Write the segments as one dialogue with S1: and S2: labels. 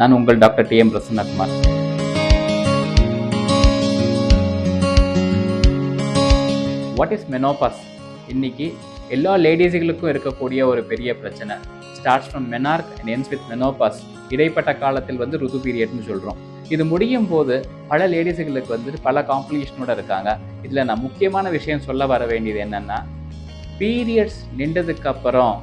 S1: நான் உங்கள் doctor T M Prasannakumar. What is menopause இன்னைக்கு எல்லா லேடிஸுகளுக்கும் இருக்கக்கூடிய ஒரு பெரிய பிரச்சனை. Starts from menarche and ends with menopause இடைப்பட்ட காலத்தில் வந்து ருது பீரியட்னு சொல்கிறோம் இது முடியும் போது பல லேடிஸுகளுக்கு வந்துட்டு பல காம்ப்ளிகேஷனோட இருக்காங்க. இதில் நான் முக்கியமான விஷயம் சொல்ல வர வேண்டியது என்னென்னா பீரியட்ஸ் நின்றதுக்கு அப்புறம்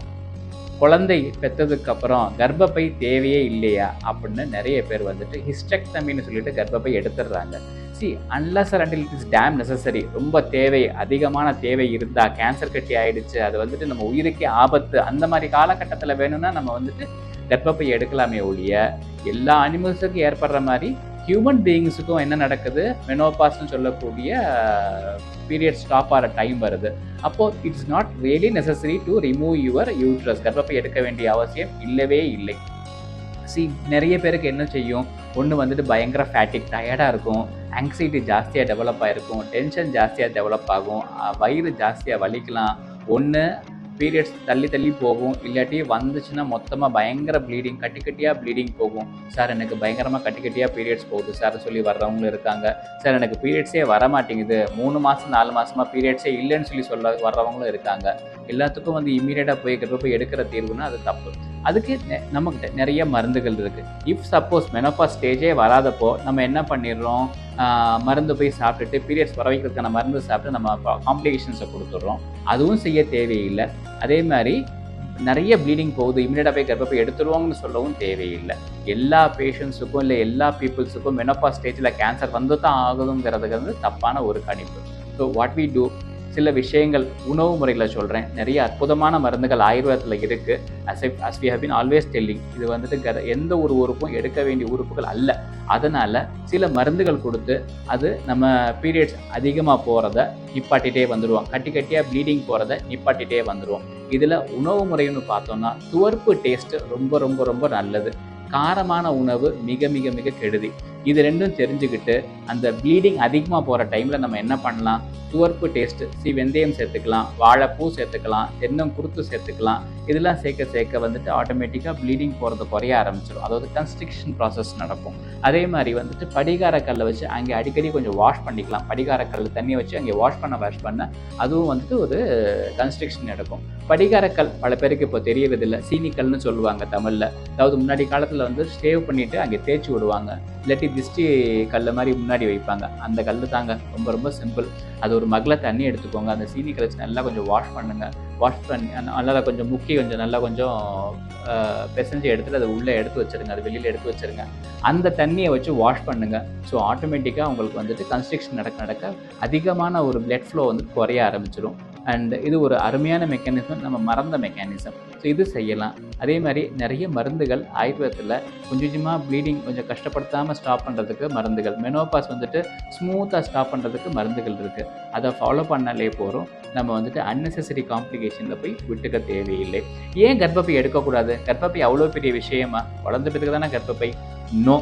S1: குழந்தை பெற்றதுக்கப்புறம் கர்ப்பப்பை தேவையே இல்லையா அப்படின்னு நிறைய பேர் வந்துட்டு ஹிஸ்டெக்டமின்னு சொல்லிட்டு கர்ப்பப்பை எடுத்துடுறாங்க. See unless until it is damn necessary ரொம்ப தேவை அதிகமான தேவை இருந்தால் கேன்சர் கட்டி ஆயிடுச்சு அது வந்துட்டு நம்ம உயிருக்கே ஆபத்து அந்த மாதிரி காலகட்டத்தில் வேணும்னா நம்ம வந்துட்டு கர்ப்பப்பை எடுக்கலாமே ஒழிய எல்லா அனிமல்ஸுக்கும் ஏற்படுற மாதிரி ஹியூமன் பீயிங்ஸுக்கும் என்ன நடக்குது? மெனோபாஸ்னு சொல்லக்கூடிய பீரியட் ஸ்டாப் ஆகிற டைம் வருது. அப்போது it's not really necessary to remove your uterus கர்ப்பப்பை எடுக்க வேண்டிய அவசியம் இல்லவே இல்லை. சி நிறைய பேருக்கு என்ன செய்யும்? ஒன்று வந்துட்டு பயங்கர ஃபேட்டிக் டயர்டாக இருக்கும். ஆங்ஸைட்டி ஜாஸ்தியாக டெவலப் ஆகிருக்கும் டென்ஷன் ஜாஸ்தியாக டெவலப் ஆகும். வயிறு ஜாஸ்தியாக வலிக்கலாம். ஒன்று பீரியட்ஸ் தள்ளி தள்ளி போகும். இல்லாட்டி வந்துச்சுன்னா மொத்தமாக பயங்கர ப்ளீடிங் கட்டி கட்டியாக ப்ளீடிங் போகும். சார் எனக்கு பயங்கரமாக கட்டி கட்டியாக பீரியட்ஸ் போகுது. சார் சொல்லி வர்றவங்களும் இருக்காங்க. சார் எனக்கு பீரியட்ஸே வர மாட்டேங்குது. மூணு மாதம் நாலு மாதமாக பீரியட்ஸே இல்லைன்னு சொல்லி சொல்ல வர்றவங்களும் இருக்காங்க. எல்லாத்துக்கும் வந்து இம்மீடியட்டாக போய் போய் எடுக்கிற தீர்வுனா அது தப்பு. அதுக்கு நம்மக்கிட்ட நிறைய மருந்துகள் இருக்குது இஃப் சப்போஸ் மெனோபா ஸ்டேஜே வராதப்போ நம்ம என்ன பண்ணிடுறோம்? மருந்து போய் சாப்பிட்டுட்டு பீரியட்ஸ் வர வைக்கிறதுக்கான மருந்து சாப்பிட்டு நம்ம காம்ப்ளிகேஷன்ஸை கொடுத்துட்றோம். அதுவும் செய்ய தேவையில்லை. அதே மாதிரி நிறைய ப்ளீடிங் போகுது இமீடியட்டாக போய் கர்ப்பப்பை எடுத்துருவாங்கன்னு சொல்லவும் தேவையில்லை. எல்லா பேஷண்ட்ஸுக்கும் இல்லை எல்லா பீப்புள்ஸுக்கும் மெனோபா ஸ்டேஜில் கேன்சர் வந்து தான் ஆகுதுங்கிறதுக்கு வந்து தப்பான ஒரு கணிப்பு. ஸோ வாட் வி டூ சில விஷயங்கள் உணவு முறையில் சொல்கிறேன் நிறைய அற்புதமான மருந்துகள் ஆயுர்வேதத்தில் இருக்குது as as we have been always telling இது வந்துட்டு கர எந்த ஒரு உறுப்பும் எடுக்க வேண்டிய உறுப்புகள் அல்ல. அதனால் சில மருந்துகள் கொடுத்து அது நம்ம பீரியட்ஸ் அதிகமாக போகிறத நிப்பாட்டிகிட்டே வந்துடுவோம் கட்டி கட்டியாக ப்ளீடிங் போகிறத நிப்பாட்டிகிட்டே வந்துடுவோம் இதில் உணவு முறைன்னு பார்த்தோம்னா துவர்ப்பு டேஸ்ட்டு ரொம்ப ரொம்ப ரொம்ப நல்லது. காரமான உணவு மிக மிக மிக கெடுதி. இது ரெண்டும் தெரிஞ்சுக்கிட்டு அந்த ப்ளீடிங் அதிகமாக போகிற டைமில் நம்ம என்ன பண்ணலாம்? துவர்ப்பு டேஸ்ட்டு சி வெந்தயம் சேர்த்துக்கலாம் வாழைப்பூ சேர்த்துக்கலாம் தென்னம் குருத்து சேர்த்துக்கலாம். இதெல்லாம் சேர்க்க சேர்க்க வந்துட்டு ஆட்டோமேட்டிக்காக ப்ளீடிங் போகிறது குறைய ஆரம்பிச்சிடும். அதாவது கன்ஸ்ட்ரக்ஷன் ப்ராசஸ் நடக்கும். அதே மாதிரி வந்துட்டு படிகார கல்லை வச்சு அங்கே அடிக்கடி கொஞ்சம் வாஷ் பண்ணிக்கலாம். படிகார கல் தண்ணியை வச்சு அங்கே வாஷ் பண்ண வாஷ் பண்ண அதுவும் வந்துட்டு ஒரு கன்ஸ்ட்ரக்ஷன் நடக்கும். படிகாரக்கல் பல பேருக்கு இப்போ தெரியறதில்ல. சீனிக்கல்னு சொல்லுவாங்க தமிழில். அதாவது முன்னாடி காலத்தில் வந்து சேவ் பண்ணிவிட்டு அங்கே தேய்ச்சி விடுவாங்க. இல்லாட்டி திஷ்டி கல் மாதிரி முன்னாடி வைப்பாங்க. அந்த கல் தாங்க. ரொம்ப ரொம்ப சிம்பிள் அது ஒரு மகள தண்ணி எடுத்துக்கோங்க. அந்த சீனி கழிச்சு நல்லா கொஞ்சம் வாஷ் பண்ணுங்கள் வாஷ் பண்ணி நல்லா கொஞ்சம் முக்கி கொஞ்சம் நல்லா கொஞ்சம் பெசஞ்சு எடுத்துகிட்டு அதை உள்ளே எடுத்து வச்சிருங்க. அது வெளியில் எடுத்து வச்சிருங்க. அந்த தண்ணியை வச்சு வாஷ் பண்ணுங்கள் ஸோ ஆட்டோமேட்டிக்காக உங்களுக்கு வந்துட்டு கன்ஸ்ட்ரக்ஷன் நடக்க நடக்க அதிகமான ஒரு பிளட் ஃப்ளோ வந்து குறைய ஆரம்பிச்சிடும் அண்ட் இது ஒரு அருமையான மெக்கானிசம் நம்ம மறந்த மெக்கானிசம் ஸோ இது செய்யலாம். அதே மாதிரி நிறைய மருந்துகள் ஆயுர்வேதத்தில் கொஞ்சம் கொஞ்சமாக ப்ளீடிங் கொஞ்சம் கஷ்டப்படுத்தாமல் ஸ்டாப் பண்ணுறதுக்கு மருந்துகள். மெனோபாஸ் வந்துட்டு ஸ்மூத்தாக ஸ்டாப் பண்ணுறதுக்கு மருந்துகள் இருக்குது அதை ஃபாலோ பண்ணாலே போகிறோம் நம்ம வந்துட்டு அன்னெசரி காம்ப்ளிகேஷனில் போய் விட்டுக்க தேவையில்லை. ஏன் கர்ப்பப்பை எடுக்கக்கூடாது? கர்ப்பப்பை அவ்வளோ பெரிய விஷயமா? வளர்ந்த பிறகு தானே கர்ப்பப்பை? நோ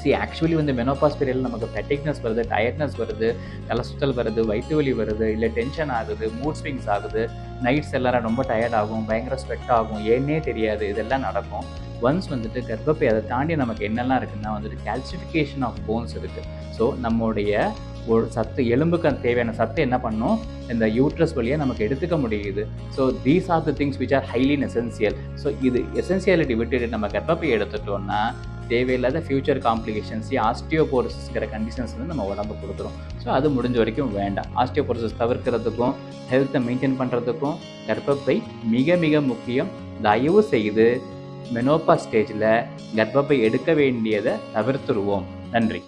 S1: சி ஆக்சுவலி வந்து மெனோபாஸ் பீரியடில் நமக்கு ஃபெட்டிக்னஸ் வருது டயர்ட்னஸ் வருது தலை சுத்தல் வருது வயிற்று வலி வருது இல்லை டென்ஷன் ஆகுது மூட் ஸ்விங்ஸ் ஆகுது நைட்ஸ் எல்லாரும் ரொம்ப டயர்ட் ஆகும் பயங்கர ஸ்வெட் ஆகும் ஏன்னே தெரியாது இதெல்லாம் நடக்கும். ஒன்ஸ் வந்துட்டு கர்ப்பப்பை அதை தாண்டி நமக்கு என்னெல்லாம் இருக்குன்னா வந்துட்டு கால்சிஃபிகேஷன் ஆஃப் போன்ஸ் இருக்குது ஸோ நம்முடைய ஒரு சத்து எலும்புக்கு தேவையான சத்து என்ன பண்ணும்? இந்த யூட்ரஸ் வழியாக நமக்கு எடுத்துக்க முடியுது. So these are the things which are highly essential so இது எசென்சியாலிட்டி விட்டுட்டு நம்ம கர்ப்பப்பை எடுத்துட்டோம்னா தேவையில்லாத ஃபியூச்சர் காம்ப்ளிகேஷன்ஸ் ஆஸ்டியோபோரோசிஸ்ங்கிற கண்டிஷன்ஸ் வந்து நம்ம உடம்பு கொடுத்துரும். ஸோ அது முடிஞ்ச வரைக்கும் வேண்டாம். ஆஸ்டியோபோரோசிஸ் தவிர்க்கிறதுக்கும் ஹெல்த்தை மெயின்டைன் பண்ணுறதுக்கும் கர்ப்பப்பை மிக மிக முக்கியம். தயவு செய்து மெனோபா ஸ்டேஜில் கர்ப்பப்பை எடுக்க வேண்டியதை தவிர்த்துருவோம். நன்றி.